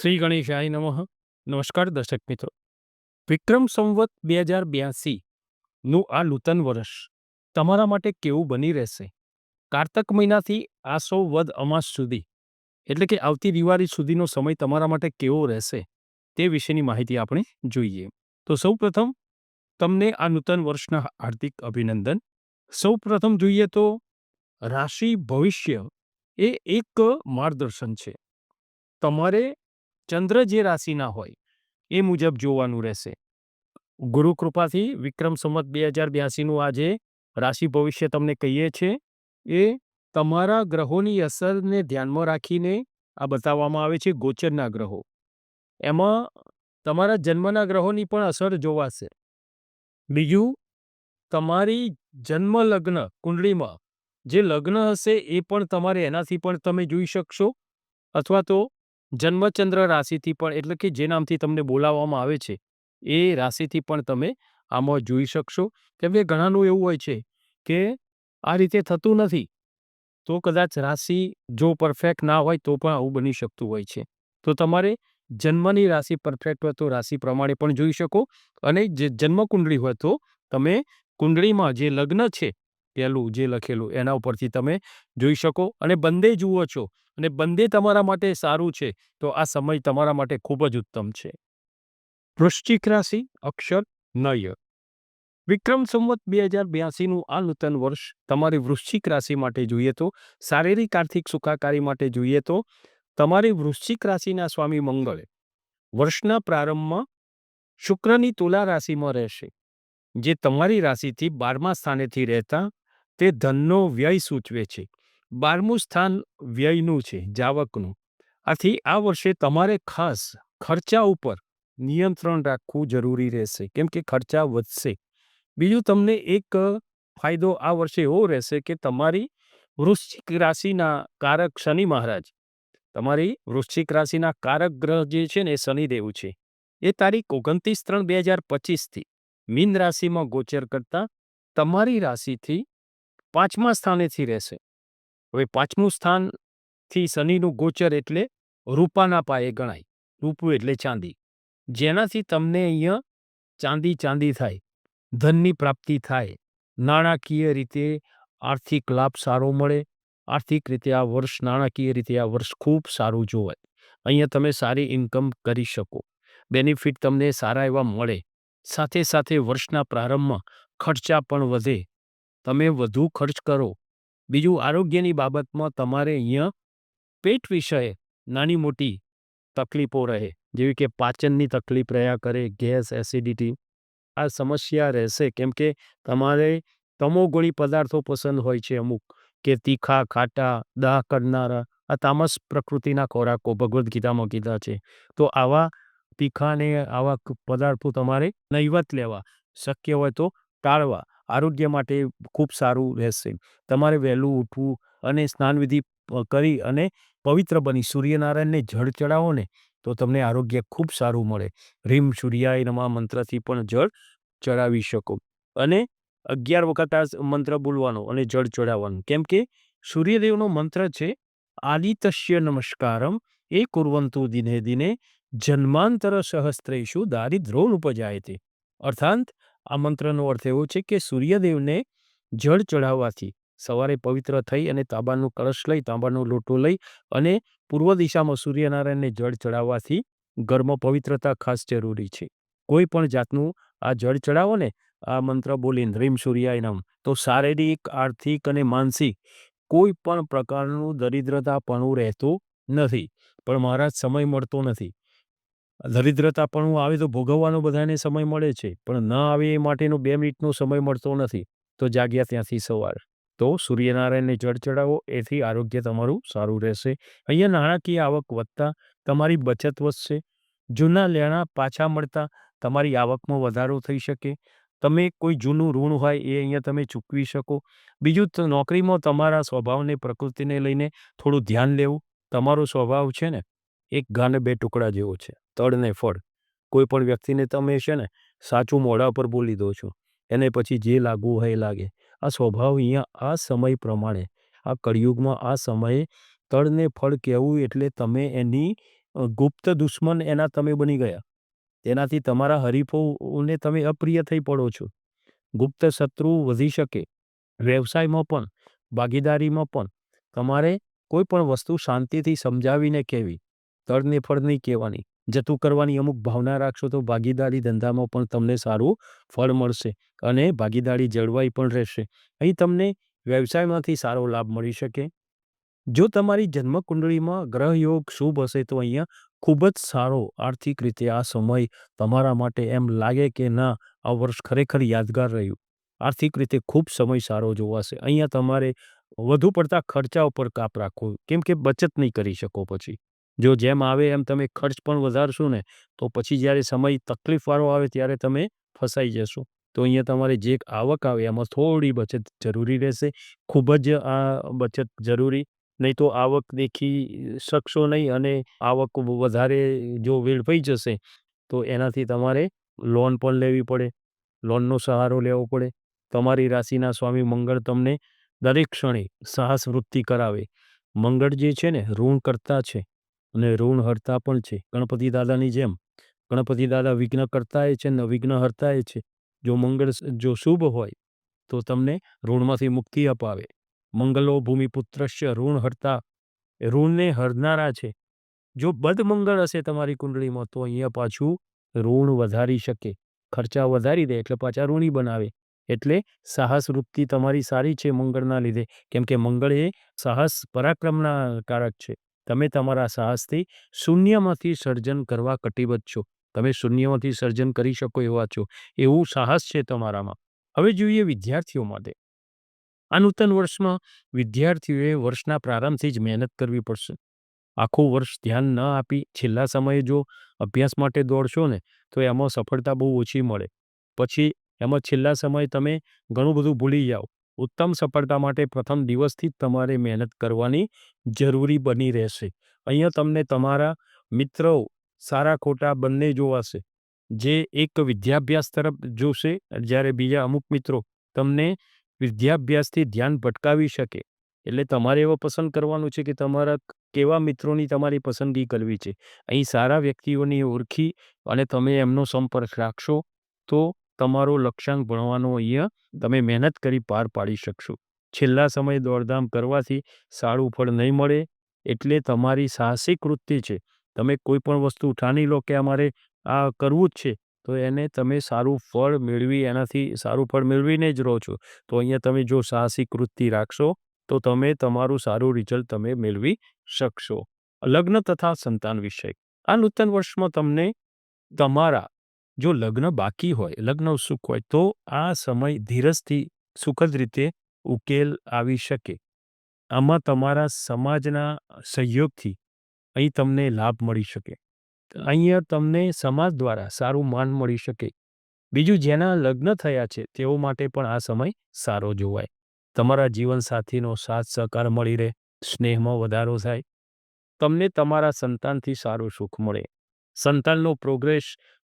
શ્રી ગણેશાય નમઃ. નમસ્કાર દર્શક મિત્રો. વિક્રમ સંવત બે હજાર બ્યાસી નું આ નૂતન વર્ષ તમારા માટે કેવું બની રહેશે? કારતક મહિનાથી આસો વદ અમાસ સુધી, એટલે કે આવતી દિવાળી સુધીનો સમય તમારા માટે કેવો રહેશે તે વિશેની માહિતી આપણે જોઈએ. તો સૌ પ્રથમ તમને આ નૂતન વર્ષના હાર્દિક અભિનંદન. સૌ પ્રથમ જોઈએ તો રાશિ ભવિષ્ય એ એક માર્ગદર્શન છે. તમારે ચંદ્ર જે રાશિના હોય, એ મુજબ જોવાનું રહેશે. ગુરુ કૃપાથી વિક્રમ સંવત બે હજાર બ્યાસીનું આજે રાશિ ભવિષ્ય તમને કહીએ છીએ એ તમારા ગ્રહોની અસરને ધ્યાનમાં રાખીને આ બતાવવામાં આવે છે ગોચરના ગ્રહો. એમાં તમારા જન્મના ગ્રહોની પણ અસર જોવાશે. બીજું, તમારી જન્મ લગ્ન કુંડળીમાં જે લગ્ન હશે એ પણ તમારે એનાથી પણ તમે જોઈ શકશો. અથવા તો જન્મચંદ્ર રાશિથી પણ, એટલે કે જે નામથી તમને બોલાવવામાં આવે છે, એ રાશિથી પણ તમે આમાં જોઈ શકશો. કેમ કે ઘણાનું એવું હોય છે કે આ રીતે થતું નથી, તો કદાચ રાશિ જો પરફેક્ટ ના હોય તો પણ આવું બની શકતું હોય છે. તો તમારે જન્મની રાશિ પરફેક્ટ હોય તો રાશિ પ્રમાણે પણ જોઈ શકો અને જે જન્મ કુંડળી હોય તો તમે કુંડળીમાં જે લગ્ન છે પહેલું જે લખેલું એના ઉપરથી તમે જોઈ શકો અને બંને જુઓ છો. અને બંને તમારા માટે સારું છે, તો આ સમય તમારા માટે ખૂબ જ ઉત્તમ છે. વૃશ્ચિક રાશિ, અક્ષર, નય. વિક્રમ સંવત બે હજાર બ્યાસીનું આ નૂતન વર્ષ તમારી વૃશ્ચિક રાશિ માટે જોઈએ તો, શારીરિક, આર્થિક સુખાકારી માટે જોઈએ તો, તમારી વૃશ્ચિક રાશિના સ્વામી મંગળ વર્ષના પ્રારંભમાં શુક્રની તુલા રાશિમાં રહેશે. જે તમારી રાશિથી બારમા સ્થાનેથી રહેતા તે ધનનો વ્યય સૂચવે છે. બારમું સ્થાન વ્યયનું છે, જાવકનું. આથી આ વર્ષે તમારે ખાસ ખર્ચા ઉપર નિયંત્રણ રાખવું જરૂરી રહેશે, કેમ કે ખર્ચા વધશે. બીજું તમને એક ફાયદો આ વર્ષે એવો રહેશે કે તમારી વૃશ્ચિક રાશિના કારક શનિ મહારાજ, તમારી વૃશ્ચિક રાશિના કારક ગ્રહ જે છે ને એ શનિદેવ છે, એ તારીખ ઓગણત્રીસ ત્રણ બે હજાર પચીસથી મીન રાશિમાં ગોચર કરતા તમારી રાશિથી પાંચમા સ્થાનેથી રહેશે. હવે પાંચમું સ્થાનથી શનિનું ગોચર એટલે રૂપાના પાયે ગણાય. રૂપું એટલે ચાંદી. જેનાથી તમને અહીંયા ચાંદી ચાંદી થાય, ધનની પ્રાપ્તિ થાય. નાણાકીય રીતે આર્થિક લાભ સારો મળે. આર્થિક રીતે આ વર્ષ, નાણાકીય રીતે આ વર્ષ ખૂબ સારું જોવાય. અહીંયા તમે સારી ઇન્કમ કરી શકો. બેનિફિટ તમને સારા એવા મળે. સાથે સાથે વર્ષના પ્રારંભમાં ખર્ચા પણ વધે. તમે વધુ ખર્ચ કરો. બીજું આરોગ્યની બાબતમાં તમારે અહીંયા પેટ વિષયે નાની મોટી તકલીફો રહે, જેવી કે પાચનની તકલીફ રહ્યા કરે, ગેસ, એસિડિટી, આ સમસ્યા રહેશે. કેમ કે તમારે તમોગુણી પદાર્થો પસંદ હોય છે અમુક, કે તીખા, ખાટા, દાહ કરનારા, આ તામસ પ્રકૃતિના ખોરાકો, ભગવદ્ ગીતામાં કીધા છે. તો આવા તીખાને, આવા પદાર્થો તમારે નહીવત લેવા. શક્ય હોય તો ટાળવા. આરોગ્ય માટે ખૂબ સારું રહેશે. તમારે વહેલું ઉઠવું અને સ્નાનવિધિ કરી અને પવિત્ર બની સૂર્યનારાયણને જળ ચડાવો ને તો તમને આરોગ્ય ખૂબ સારું મળે. રીમ સૂર્યાય નમા મંત્રથી પણ જળ ચડાવી શકો. અને અગિયાર વખત આ મંત્ર બોલવાનો અને જળ ચડાવવાનું. કેમ કે સૂર્યદેવનો મંત્ર છે આદિત્ય નમસ્કારમ, એ કુર્વંતુ દિને દિને જન્માંતર સહસ્ત્રેશુ દારિદ્રોન ઉપજાય તે અર્થાંત આ મંત્રનો અર્થ એવો છે કે સૂર્યદેવને જળ ચઢાવવાથી સવારે પવિત્ર થઈ અને તાંબાનું કળશ લઈ, તાંબાનો લોટો લઈ અને પૂર્વ દિશામાં સૂર્યનારાયણને જળ ચડાવવાથી ઘરમાં પવિત્રતા ખાસ જરૂરી છે. કોઈ પણ જાતનું આ જળ ચડાવો ને, આ મંત્ર બોલીને, રીમ સૂર્યાય નમ તો શારીરિક, આર્થિક અને માનસિક કોઈ પણ પ્રકારનું દરિદ્રતાપણું રહેતું નથી. પણ મહારાજ સમય મળતો નથી. દરિદ્રતાપણું આવે તો ભોગવવાનો બધાને સમય મળે છે. પણ ન આવે એ માટેનો બે મિનિટનો સમય મળતો નથી. તો જાગ્યા ત્યાંથી સવાર. તો સૂર્યનારાયણને જળ ચડાવો, એથી આરોગ્ય તમારું સારું રહેશે. અહીંયા નાણાકીય આવક વધતા તમારી બચત વધશે. જૂના લેણા પાછા મળતા તમારી આવકમાં વધારો થઈ શકે. તમે કોઈ જૂનું ઋણ હોય એ અહીંયા તમે ચૂકવી શકો. બીજું નોકરીમાં તમારા સ્વભાવને, પ્રકૃતિને લઈને થોડું ધ્યાન લેવું. તમારો સ્વભાવ છે ને? એક ગાને બે ટુકડા જેવો છે તળ ને ફળ. કોઈ પણ વ્યક્તિને તમે છે ને સાચું મોઢા પર બોલી દો છો, એને પછી જે લાગવું હોય એ લાગે. આ સ્વભાવ અહીંયા આ સમય પ્રમાણે, આ કળિયુગમાં આ સમયે તળને ફળ કહેવું એટલે તમે એની ગુપ્ત દુશ્મન એના તમે બની ગયા. તેનાથી તમારા હરીફોને તમે અપ્રિય થઈ પડો છો. ગુપ્ત શત્રુ વધી શકે, વ્યવસાયમાં પણ, ભાગીદારીમાં પણ. તમારે કોઈ પણ વસ્તુ શાંતિથી સમજાવીને કહેવી. તળને ફળ નહીં કહેવાની. જતું કરવાની અમુક ભાવના રાખશો તો ભાગીદારી ધંધામાં પણ તમને સારું ફળ મળશે અને ભાગીદારી જળવાઈ પણ રહેશે. અહીં તમને વ્યવસાયમાંથી સારો લાભ મળી શકે. જો તમારી જન્મકુંડળીમાં ગ્રહ યોગ શુભ હશે તો અહીંયા ખૂબ જ સારો આર્થિક રીતે આ સમય તમારા માટે એમ લાગે કે ના, આ વર્ષ ખરેખર યાદગાર રહ્યું. આર્થિક રીતે ખૂબ સમય સારો જોવાશે. અહીંયા તમારે વધુ પડતા ખર્ચા ઉપર કાપ રાખવો. કેમ કે બચત નહીં કરી શકો પછી. જો જેમ આવે એમ તમે ખર્ચ પણ વધારશો ને, તો પછી જ્યારે સમય તકલીફવાળો આવે ત્યારે તમે ફસાઈ જશો. તો અહીંયા તમારે જે આવક આવે એમાં થોડી બચત જરૂરી રહેશે. ખૂબ જ, આ, બચત જરૂરી. નહીં તો આવક દેખી શકશો નહીં અને આવક વધારે જો વેડફાઈ જશે, તો એનાથી તમારે લોન પણ લેવી પડે. લોનનો સહારો લેવો પડે. તમારી રાશિના સ્વામી મંગળ તમને દરેક ક્ષણે સાહસ વૃત્તિ કરાવે. મંગળ જે છે ને, ઋણ કરતા છે. અને ઋણહર્તા પણ છે. ગણપતિ દાદાની જેમ. ગણપતિ દાદા વિઘ્ન કરતાએ છે ને વિઘ્ન હરતા છે. જો મંગળ જો શુભ હોય, તો તમને ઋણમાંથી મુક્તિ અપાવે. મંગલો ભૂમિપુત્રશ્ય ઋણ હરતા ઋણને હરનારા છે. જો બદમંગળ હશે તમારી કુંડળીમાં, તો અહીંયા પાછું ઋણ વધારી શકે. ખર્ચા વધારી દે એટલે પાછા ઋણી બનાવે. એટલે સાહસ વૃત્તિ તમારી સારી છે મંગળના લીધે. કેમ કે મંગળ એ સાહસ પરાક્રમના કારક છે. તમે તમારા સાહસથી શૂન્યમાંથી સર્જન કરવા કટિબદ્ધ છો. તમે શૂન્યમાંથી સર્જન કરી શકો એવા છો. એવું સાહસ છે તમારામાં. હવે જોઈએ વિદ્યાર્થીઓ માટે. આ નૂતન વર્ષમાં વિદ્યાર્થીઓએ વર્ષના પ્રારંભથી જ મહેનત કરવી પડશે. આખું વર્ષ ધ્યાન ન આપી છેલ્લા સમયે જો અભ્યાસ માટે દોડશો ને, તો એમાં સફળતા બહુ ઓછી મળે. પછી એમાં છેલ્લા સમયે તમે ઘણું બધું ભૂલી જાઓ. ઉત્તમ સફળતા માટે પ્રથમ દિવસથી જ તમારે મહેનત કરવાની જરૂરી બની રહેશે. અહીંયા તમને તમારા મિત્રો સારા ખોટા બંને જોવાશે. જે એક વિદ્યાભ્યાસ તરફ જોશે, જ્યારે બીજા અમુક મિત્રો તમને વિદ્યાભ્યાસથી ધ્યાન ભટકાવી શકે. એટલે તમારે એવો પસંદ કરવાનું છે કે તમારા કેવા મિત્રોની તમારી પસંદગી કરવી છે. અહીં સારા વ્યક્તિઓની ઓળખી અને તમે એમનો સંપર્ક રાખશો તો તમારો લક્ષ્યાંક ભણવાનો અહીંયા તમે મહેનત કરી પાર પાડી શકશો. છેલ્લા સમયે દોડધામ કરવાથી સારું ફળ નહીં મળે એટલે તમારી સાહસિક વૃત્તિ છે. તમે કોઈ પણ વસ્તુ ઠાની લો કે અમારે આ કરવું જ છે, તો એને તમે સારું ફળ મેળવી, એનાથી સારું ફળ મેળવીને જ રહો છો. તો અહીંયા તમે જો સાહસિક વૃત્તિ રાખશો, તો તમે તમારું સારું રિઝલ્ટ તમે મેળવી શકશો. લગ્ન તથા સંતાન વિષય આ નૂતન વર્ષમાં તમને તમારા જો લગ્ન બાકી હોય, લગ્ન ઉત્સુક હોય, તો આ સમય ધીરજથી સુખદ રીતે ઉકેલ આવી શકે. આમાં તમારા સમાજના સહયોગથી અહીં તમને લાભ મળી શકે. અહીંયા તમને સમાજ દ્વારા સારું માન મળી શકે. બીજું, જેના લગ્ન થયા છે, તેઓ માટે પણ આ સમય સારો જોવાય. તમારા જીવનસાથીનો સાથ સહકાર મળી રહે, સ્નેહમાં વધારો થાય. તમને તમારા સંતાનથી સારું સુખ મળે. સંતાનનો પ્રોગ્રેસ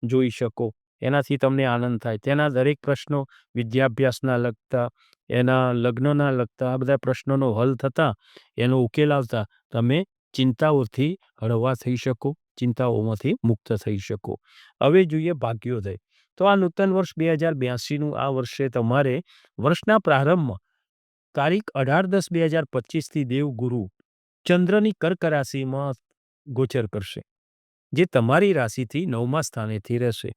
જોઈ શકો. એનાથી તમને આનંદ થાય. તેના દરેક પ્રશ્નો વિદ્યાભ્યાસના લગતા, એના લગ્નના લગતા, આ બધા પ્રશ્નોનો હલ થતા એનો ઉકેલ આવતા તમે ચિંતાઓથી હળવા થઈ શકો, ચિંતાઓમાંથી મુક્ત થઈ શકો. હવે જોઈએ ભાગ્યોદય. તો આ નૂતન વર્ષ બે હજાર બ્યાસીનું આ વર્ષે તમારે વર્ષના પ્રારંભમાં તારીખ અઢાર દસ બે હજાર પચીસથી દેવગુરુ ચંદ્રની કર્ક રાશિમાં ગોચર કરશે. જે તમારી રાશિથી નવમા સ્થાનેથી રહેશે.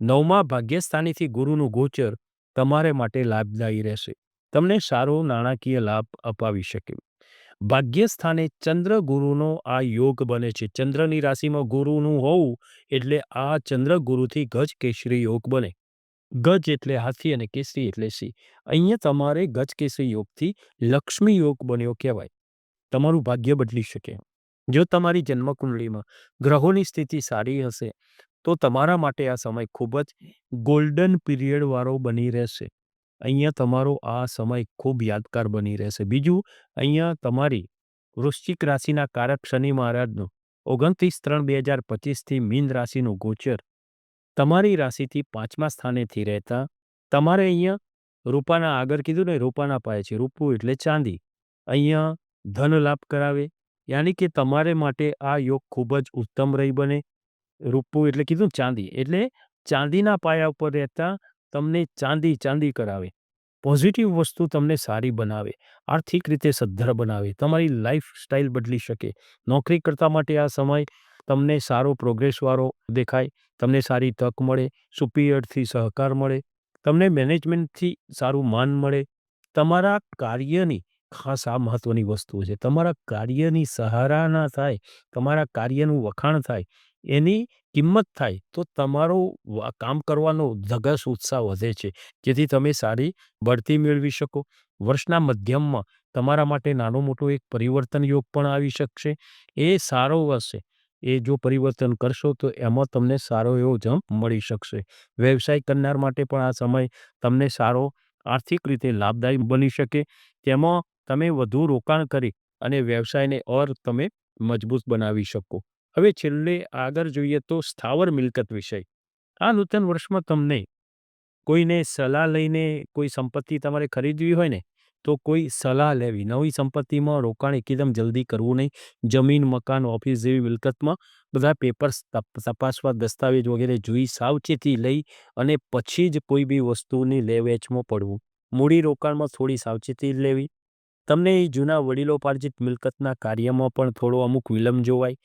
નવમા ભાગ્યસ્થાનેથી ગુરુનું ગોચર તમારે માટે લાભદાયી રહેશે. તમને સારો નાણાકીય લાભ અપાવી શકે. ભાગ્યસ્થાને ચંદ્ર ગુરુનો આ યોગ બને છે. ચંદ્રની રાશિમાં ગુરુનું હોવું એટલે આ ચંદ્ર ગુરુથી ગજ કેસરી યોગ બને. ગજ એટલે હાથી અને કેસરી એટલે સિંહ. અહીંયા તમારે ગજ કેસરી યોગથી લક્ષ્મી યોગ બન્યો કહેવાય. તમારું ભાગ્ય બદલી શકે. જો તમારી જન્મકુંડળીમાં ગ્રહોની સ્થિતિ સારી હશે, તો તમારા માટે આ સમય ખૂબ જ ગોલ્ડન પીરિયડવાળો બની રહેશે. અહીંયા તમારો આ સમય ખૂબ યાદગાર બની રહેશે. બીજું, અહીંયા તમારી વૃશ્ચિક રાશિના કારક શનિ મહારાજનું ઓગણત્રીસ ત્રણ બે હજાર પચીસથી મીન રાશિનું ગોચર. તમારી રાશિથી પાંચમા સ્થાનેથી રહેતા તમારે અહીંયા રૂપાના આગળ કીધું ને, રૂપાના પાયે છે, રૂપું એટલે ચાંદી. અહીંયા ધન લાભ કરાવે યાની કે તમારે માટે આ યોગ ખૂબ જ ઉત્તમ રહી બને. રૂપું એટલે કીધું ચાંદી, એટલે ચાંદીના પાયા ઉપર રહેતા તમને ચાંદી ચાંદી કરાવે. પોઝિટિવ વસ્તુ તમને સારી બનાવે, આર્થિક રીતે સદ્ધર બનાવે, તમારી લાઈફ સ્ટાઇલ બદલી શકે. નોકરી કરતા માટે આ સમય તમને સારો પ્રોગ્રેસવાળો દેખાય, તમને સારી તક મળે સુપિરિયરથી સહકાર મળે, તમને મેનેજમેન્ટથી સારું માન મળે. તમારા કાર્યની ખાસ આ મહત્વની વસ્તુ છે. તમારા કાર્યની સહારાના થાય, તમારા કાર્યનું વખાણ થાય, એની કિંમત થાય, તો તમારો કામ કરવાનો ધગસ ઉત્સાહ વધે છે. જેથી તમે સારી બઢતી મેળવી શકો. વર્ષના મધ્યમમાં તમારા માટે નાનો મોટો એક પરિવર્તન યોગ પણ આવી શકશે. એ સારો હશે એ જો પરિવર્તન કરશો, તો એમાં તમને સારો એવો જમ્પ મળી શકશે. વ્યવસાય કરનાર માટે પણ આ સમય તમને સારો આર્થિક રીતે લાભદાયી બની શકે. તેમાં તમે વધુ રોકાણ કરી અને વ્યવસાયને ઓર તમે મજબૂત બનાવી શકો. હવે છેલ્લે આગળ જોઈએ તો સ્થાવર મિલકત વિષય. આ નૂતન વર્ષમાં તમને કોઈને સલાહ લઈને કોઈ સંપત્તિ તમારે ખરીદવી હોય ને, તો કોઈ સલાહ લેવી. નવી સંપત્તિમાં રોકાણ એકદમ જલ્દી કરવું નહીં. જમીન, મકાન, ઓફિસ જેવી મિલકતમાં બધા પેપર્સ તપાસવા, દસ્તાવેજ વગેરે જોઈ સાવચેતી લઈ અને પછી જ કોઈ બી વસ્તુની લે વેચમાં પડવું. મૂડી રોકાણમાં થોડી સાવચેતી લેવી. તમને એ જૂના વડીલોપાર્જિત મિલકતના કાર્યમાં પણ થોડો અમુક વિલંબ જોવાય.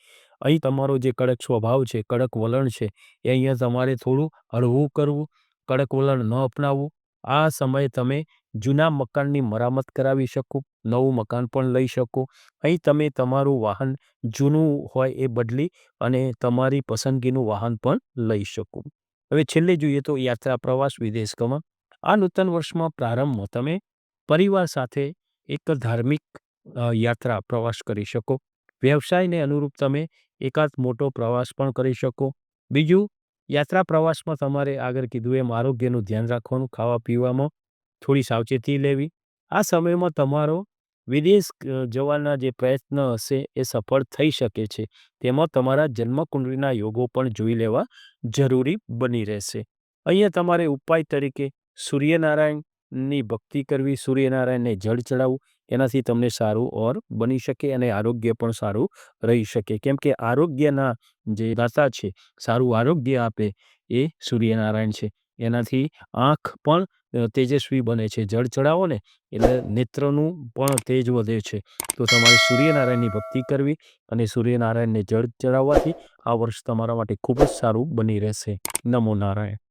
અહીં તમારો જે કડક સ્વભાવ છે, કડક વલણ છે, એ અહીંયા તમારે થોડું હળવું કરવું, કડક વલણ ન અપનાવવું. આ સમયે તમે જૂના મકાનની મરામત કરાવી શકો, નવું મકાન પણ લઈ શકો. અહીં તમે તમારું વાહન જૂનું હોય એ બદલી અને તમારી પસંદગીનું વાહન પણ લઈ શકો. હવે છેલ્લે જોઈએ તો યાત્રા પ્રવાસ વિદેશ ગમન આ નૂતન વર્ષમાં પ્રારંભમાં તમે પરિવાર સાથે એક ધાર્મિક યાત્રા પ્રવાસ કરી શકો. વ્યવસાયને અનુરૂપ તમે એકાદ મોટો પ્રવાસ પણ કરી શકો. બીજું, યાત્રા પ્રવાસમાં તમારે આગળ કીધું એમ આરોગ્યનું ધ્યાન રાખવાનું, ખાવા પીવામાં થોડી સાવચેતી લેવી. આ સમયમાં તમારો વિદેશ જવાના જે પ્રયત્ન હશે એ સફળ થઈ શકે છે. તેમાં તમારા જન્મકુંડળીના યોગો પણ જોઈ લેવા જરૂરી બની રહેશે. અહીંયા તમારે ઉપાય તરીકે સૂર્યનારાયણની ભક્તિ કરવી, સૂર્યનારાયણને જળ ચડાવવું, એનાથી તમને સારું ઓર બની શકે અને આરોગ્ય પણ સારું રહી શકે. કેમ કે આરોગ્યના જે દાતા છે, સારું આરોગ્ય આપે એ સૂર્યનારાયણ છે. એનાથી આંખ પણ તેજસ્વી બને છે. જળ ચડાવો ને, એટલે નેત્રનું પણ તેજ વધે છે. તો તમારે સૂર્યનારાયણની ભક્તિ કરવી અને સૂર્યનારાયણને જળ ચડાવવાથી આ વર્ષ તમારા માટે ખૂબ જ સારું બની રહેશે. નમો નારાયણ.